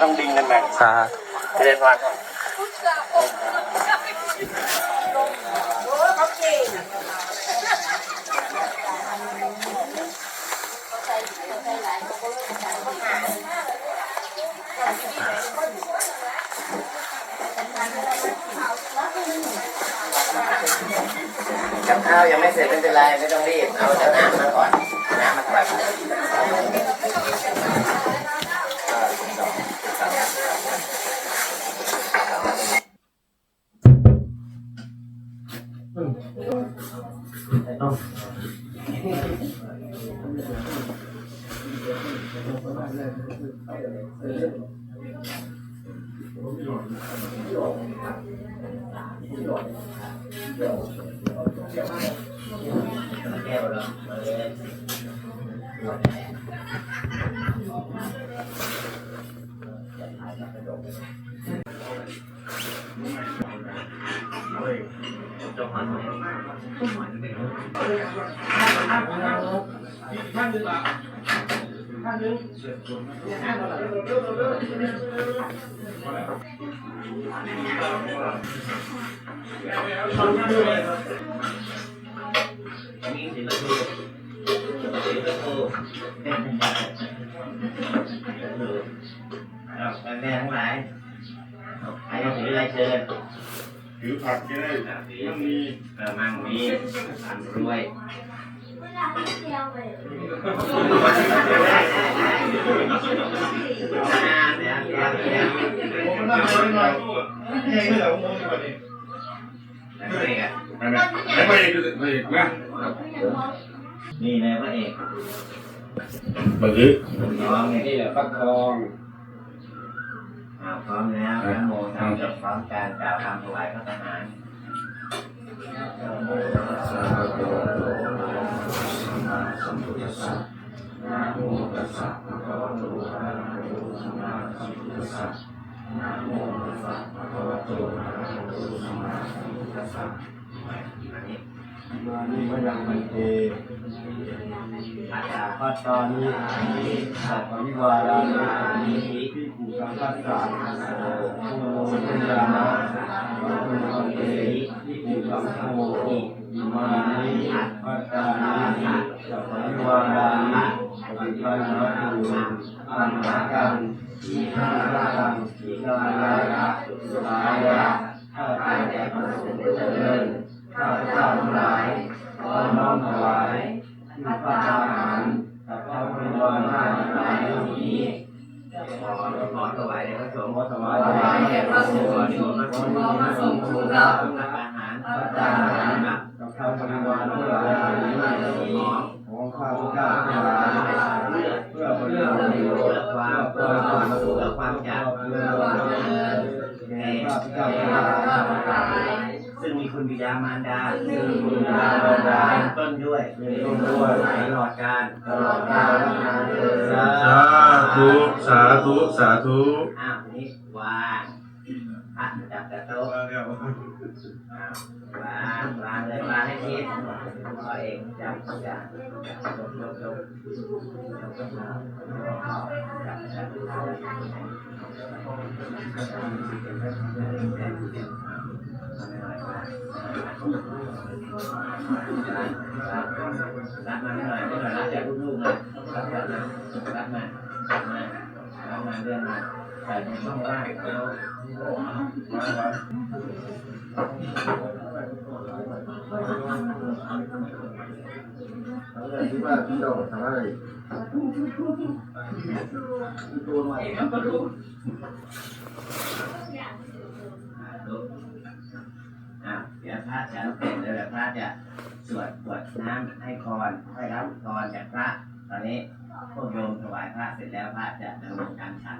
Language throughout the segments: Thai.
ต้องดึงกันมาสาเจริญพรกับข้าวยังไม่เสร็จไม่เป็นไรไม่ต้องรีบ เอาแต่น้ำมาก่อน น้ำมาก่อน แก้ แม่ทั้งหลายใครจะถืออะไรเชิญถือผักก็ได้มั่งมีเออมั่งมีอันรวย ไม่เหลือมุมดีกว่านี้แล้วก็เอกอะไม่ไม่ไม่ไม่ไม่นะนี่เลยพระเอกบังเอิญพร้อมเนี่ยนี่แหละฟักทองอ่าพร้อมแล้วนะโมทำจบพร้อมการกล่าวคำถวายพระทหาร มานี่มายังมันเทอาจารย์พัตตานิสัพพวิวารานิพิภูสังคัสสะโอโมทัญญานะโอโมเตพิภูสังโฆอิม ที่พระอาหารกับพระบริวารทั้งหลายเหล่านี้ขอขอถวายแด่พระสงฆ์ขอถวายถวายแด่พระสงฆ์ขขออที่ที่พพระระสสงงฆ์ฆ์พพระระสสงงฆ์ฆ์รัรับบอาหารพระอาหารกับพระบริวารทั้งหลายเหล่านี้ของข้าพเจ้าทั้งหลายเพื่อประโยชน์เพื่อความเพื่อความสุขเพื่อความจำเพื่อความเจริญแก่ข้าพเจ้าทั้งหลายซึ่งมีคุณ บิดามารดาซึ่งคุณบิดามารดาเป็นต้นด้วยเป็นต้นด้วยตลอดกาลตลอดกาลนานเถิดสาธุสาธุสาธุอ้าวทีนี้วางพระจับแต่โต๊ะแล้วอ้าววางวางเลยวางให้ชิดพอเองจับจับยกยกยกจับจับ รับมาหน่อยหน่อยรับจากลูกๆหน่อยรับมารับมารับมารับมาเรื่องมาใส่ในช่องว่างแล้วคิดว่าพี่เราทำอะไรตัวหน่อยอ่าเดี๋ยวพระจะเสร็จเดี๋ยวพระจะสวดสวดน้ำให้พรให้รับพรจากพระ ตอนนี้พวกโยมถวายพระเสร็จแล้วพระจะดำเนินการฉัน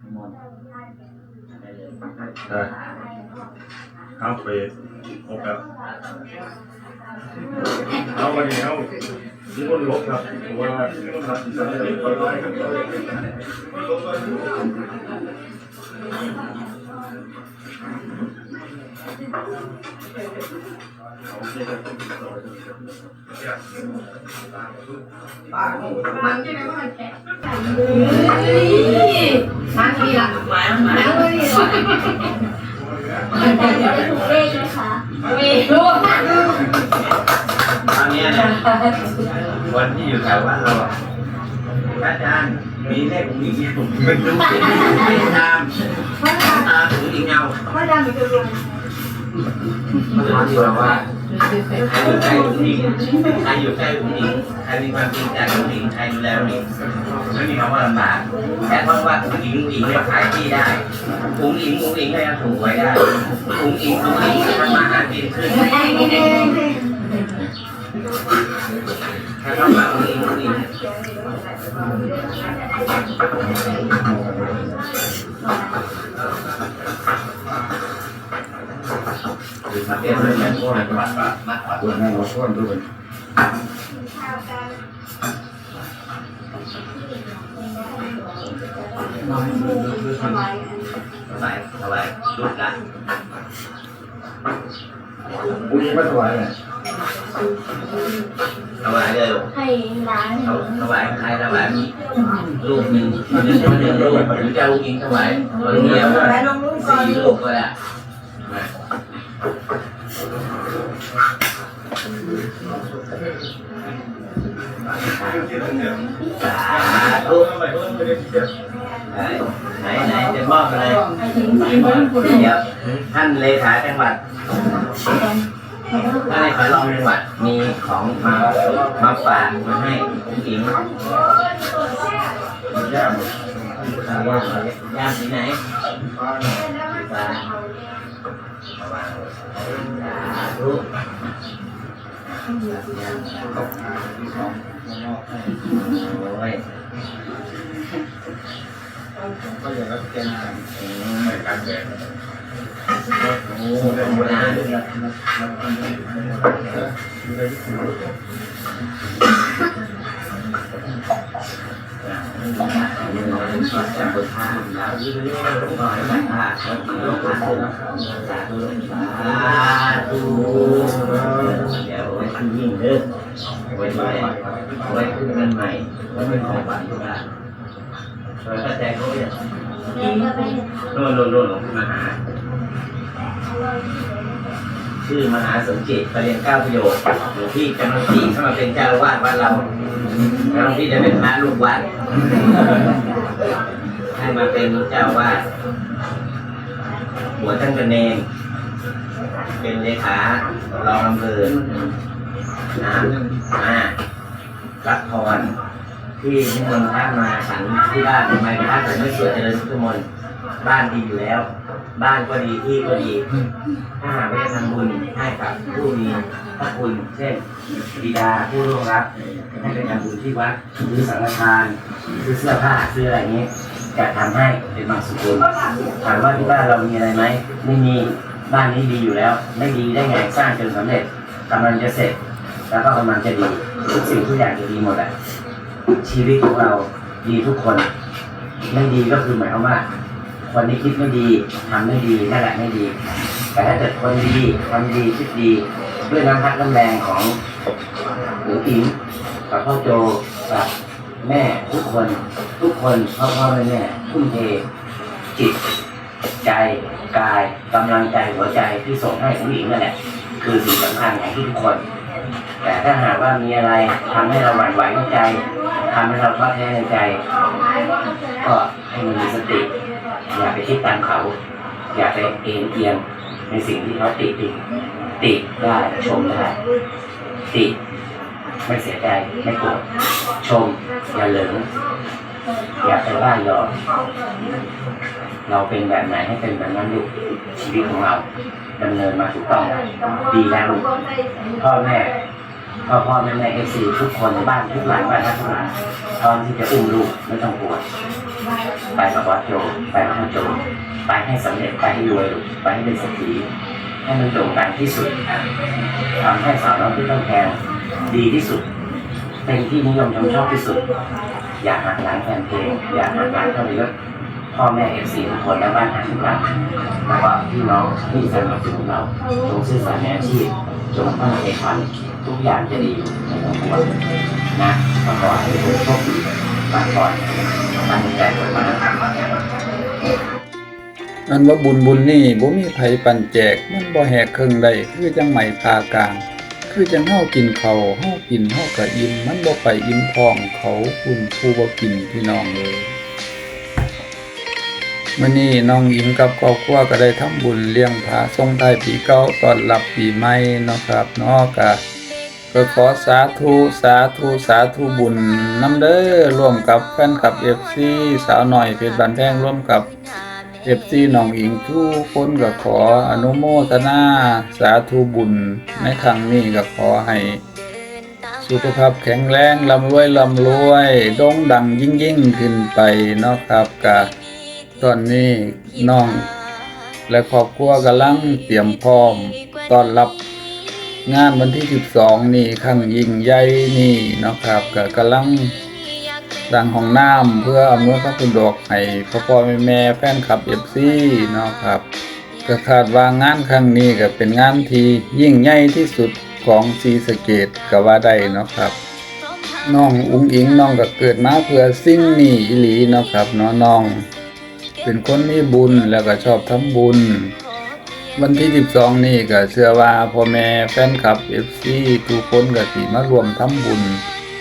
นิมนต์ได้เลยได้เอาไปครบแล้วเอาวันนี้เอาที่บนลบครับเพราะว่าที่บนครับที่สา มันจะไมว่าแข็งเฮ้ยมันมีละกามายหมายเลยมันถูกเลขไหมคะมีตอนนี้นะวันที่อยู่แถวบ้านเราอาจารย์มีเลขผู้หญิงไม่รู้ตามตามผู้หญิงเงาพระอาจารย์มีตัวง มันถามที่ว่าว่าใครอยู่ใกล้ผู้หญิงใครอยู่ใกล้ผู้หญิงใครมีความจริงใจกับผู้หญิงใครดูแลผู้หญิงไม่มีคำว่าลำบากแต่เพราะว่าผู้หญิงผู้หญิงเนี่ยขายที่ได้ผู้หญิงผู้หญิงก็ยังถูกไว้ได้ผู้หญิงผู้หญิงทำมาหากินขึ้นถ้าเข้ามาผู้หญิงผู้หญิง มาเปลี่ยนเรื่องนั้นมามากกว่าตัวนั้นเราช่วยด้วยถวายถวยชุดละผู้หญิงไม่ถวายเลยถวายเลยให้ร้านถวายใครถวายลูกหนึ่งหรือจะหนึ่งลูกหรือจะลูกยิงถวายคนเดียวร้านลงรูกสี่ลูกก็ได้ ไหนไหนจะมอบอะไรเดี๋ยวท่านเลขาจังหวัดถ้าในขอรองจังหวัดมีของมามาฝากมาให้ผู้หญิงย่าย่ามย่ามที่ไหนฝา กสาธุโอ้ยก็อย่างนั้นแกนอืมในการแบ่งโอ้โหโบราณจะเปิดทางแล้วยืดเรื่องหน่อยนะเขา โน่นโน่นโน่นหลวงพี่มหา ชื่อมหาสมจิตประเรียนเก้าประโยคหลวงพี่กำลังจีเข้ามาเป็นเจ้าอาวาสวัดเราหลวงพี่จะเป็นพระลูกวัดให้มาเป็นเจ้าอาวาสหัวท่านกระเนงเป็นเลขารองอำเภอนะมารับพรที่นิมนต์พระมาฉันที่บ้านทำไมพระถึงไม่สวดเจริญพุทธมนต์ บ้านดีอยู่แล้ว บ้านก็ดีที่ก็ดี ถ้าหากไม่ได้ทำบุญให้กับผู้มีพระคุณเช่นบิดาผู้ร่วงรับให้ไปทำบุญที่วัดหรือสังฆทานซื้อเสื้อผ้าซื้ออะไรอย่างนี้จะทำให้เป็นบางสุกุลถามว่าที่บ้านเรามีอะไรไหมไม่มีบ้านนี้ดีอยู่แล้ว ไม่ดีได้ไงสร้างจนสำเร็จกำลังจะเสร็จ แล้วก็กำลังจะดีทุกสิ่งทุกอย่างจะดีหมดแหละชีวิตของเราดีทุกคน ไม่ดีก็คือหมายความว่า คนที่คิดไม่ดีทำไม่ดีนั่นแหละไม่ดี แต่ถ้าเกิดคนดีทำดีคิดดี ด้วยน้ำพักน้ำแรงของหรืออิงกับพ่อโจกับแม่ทุกคนทุกคนพ่อพ่อแม่แม่ทุ่มเทจิต ใจกายกำลังใจหัวใจที่ส่งให้ผู้หญิงนั่นแหละ คือสิ่งสำคัญของทุกคน แต่ถ้าหากว่ามีอะไรทำให้เราหวั่นไหวในใจทำให้เราท้อแท้ในใจ ก็ให้มันมีสติ อย่าไปคิดตามเขา อย่าไปเอ็นเอียงในสิ่งที่เขาติติติได้ชมได้ติไม่เสียใจไม่โกรธชม อย่าเหลิงอย่าไปว่าหยอกเราเป็นแบบไหนให้เป็นแบบนั้นลูกชีวิตของเราดำเนินมาถูกต้องดีแล้วลูกพ่อแม่ พ่อพ่อแม่แม่เอฟซีทุกคนบ้านทุกหลังบ้านทุกหลังพร้อมที่จะอุ้มลูกไม่ต้องกลัวไปกับวัดโจไปกับพ่อโจไปให้สำเร็จไปให้รวยไปให้เป็นเศรษฐีให้มันโด่งดังที่สุดทำให้สาวน้อยที่ต้องแพงดีที่สุด เป็นที่นิยมชมชอบที่สุด อยากหักหลังแฟนเพลงอยากหักหลังเท่านี้ พ่อแม่เอฟซีทุกคนและบ้านหาทุกหลังแล้วก็พี่น้องที่สนับสนุนเราจงซื่อสัตย์ในอาชีพจงตั้งใจทำทุกอย่างจะดีไม่ต้องห่วนะก็ขอให้ทุกโชคดีมาก่อนตั้งใจกดมาทำอันว่าบุญบุญนี่บ่มีไผปันแจกมันบ่แหกเครื่องใดคือจังไหมพากลางคือจังเฮากินเขาเฮากินเฮาก็อิ่มมันบ่ไปอิ่มท้องเขาคุณผู้บ่กินพี่น้องเลย มื้อนี้น้องอิงกับครอบครัวก็ได้ทำบุญเลี้ยงพระส่งท้ายปีเก่าตอนรับปีใหม่นะครับเนาะก็ก็ขอสาธุสาธุสาธุบุญน้ำเด้อร่วมกับแฟนคลับ FC สาวหน่อยเพชรบันแพงร่วมกับเอฟซีน้องอิงทุกคนก็ขออนุโมทนาสาธุบุญในครั้งนี้ก็ขอให้ สุขภาพแข็งแรงลำรวยลำรวยโด่งดังยิ่งยิ่งขึ้นไปเนาะครับกะ ตอนนี้น้อง และครอบครัวกำลังเตรียมพร้อมต้อนรับงานวันที่ 12 นี่ครั้งยิ่งใหญ่นี่นะครับก็กำลังสร้างห้องน้ำเพื่ออำนวยความสะดวกให้พ่อพ่อแม่แม่แฟนคลับ FC เนาะครับก็คาดว่างานครั้งนี้ก็เป็นงานที่ยิ่งใหญ่ที่สุดของศรีสเกดก็ว่าได้เนาะครับน้องอุ้งอิงน้องก็เกิดมาเพื่อสิ่งนี้อีหลีเนาะครับเนาะน้อง เป็นคนมีบุญแล้วก็ชอบทำบุญ วันที่ 12 นี่ก็เชื่อว่าพ่อแม่แฟนคลับ FC ทุกคนก็สิมารวมทำบุญ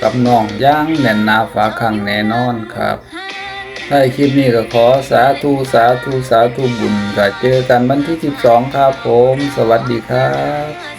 กับน้องย่างแน่นนาฝาขังแน่นอนครับถ้าคลิปนี้ก็ขอสาธุสาธุสาธุบุญก็เจอกันวันที่ 12 ครับผม สวัสดีครับ